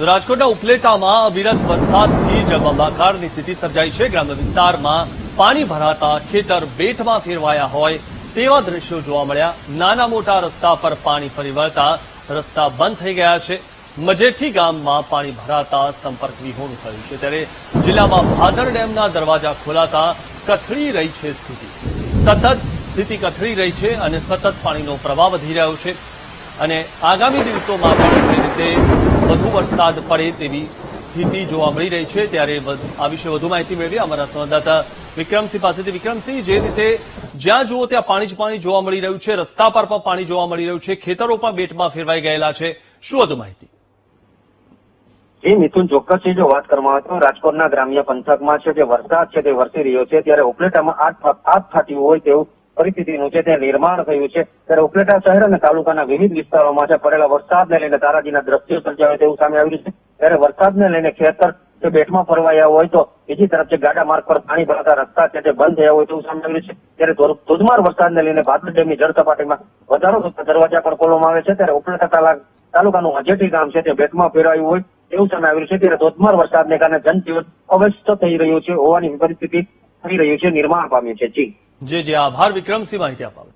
તો રાજકોટના ઉપલેટામાં અવિરત વરસાદથી જળબંબાકારની સ્થિતિ સર્જાઈ છે. ગ્રામ્ય વિસ્તારમાં પાણી ભરાતા ખેતર બેટમાં ફેરવાયા હોય તેવા દ્રશ્યો જોવા મળ્યા. નાના મોટા રસ્તા પર પાણી ફરી વળતા રસ્તા બંધ થઈ ગયા છે. મજેઠી ગામમાં પાણી ભરાતા સંપર્ક વિહોણું થયું છે. ત્યારે જિલ્લામાં ભાદર ડેમના દરવાજા ખોલાતા કથળી રહી છે સ્થિતિ. સતત સ્થિતિ કથળી રહી છે અને સતત પાણીનો પ્રવાહ વધી રહ્યો છે. અને આગામી દિવસોમાં પણ જે રીતે વધુ વરસાદ પડે તેવી સ્થિતિ જોવા મળી રહી છે. ત્યારે આ વિશે વધુ માહિતી મેળવી અમારા સંવાદદાતા વિક્રમસિંહ પાસેથી. વિક્રમસિંહ, જે રીતે જ્યાં જુઓ ત્યાં પાણી જ પાણી જોવા મળી રહ્યું છે, રસ્તા પર પણ પાણી જોવા મળી રહ્યું છે, ખેતરો પણ બેટમાં ફેરવાઈ ગયેલા છે. શું વધુ માહિતી? જી, મિથુન, ચોક્કસ જો વાત કરવામાં આવે તો રાજકોટના ગ્રામ્ય પંથકમાં છે, જે વરસાદ છે તે વરસી રહ્યો છે. ત્યારે ઉપલેટામાં આગ આગ ફાટી હોય તેવું પરિસ્થિતિનું છે તે નિર્માણ થયું છે. ત્યારે ઉપલેટા શહેર અને તાલુકાના વિવિધ વિસ્તારોમાં છે, પડેલા વરસાદને લઈને તારાજીના દ્રશ્યો સર્જાવે તેવું સામે આવ્યું છે. ત્યારે વરસાદને લઈને ખેતર જે બેટમાં ફરવાયા હોય તો બીજી તરફ જે ગાડા માર્ગ પર પાણી ભરાતા રસ્તા છે, તે બંધ થયા હોય તેવું સામે આવ્યું છે. ત્યારે ધોધમાર વરસાદને લઈને ભાદર ડેમની જળ વધારો થતા દરવાજા પણ ખોલવામાં આવે છે. ત્યારે ઉપલેટા તાલા- તાલુકાનું અજેઠી ગામ છે, તે બેટમાં ફેરાયું હોય એવું સામે આવ્યું છે. ત્યારે ધોધમાર વરસાદને કારણે જનજીવન અવ્યસ્ત થઈ રહ્યું છે, હોવાની પરિસ્થિતિ થઈ રહ્યું છે, નિર્માણ પામ્યું છે. જી. જે જે આભાર વિક્રમસિંહ માહિતી આપવા.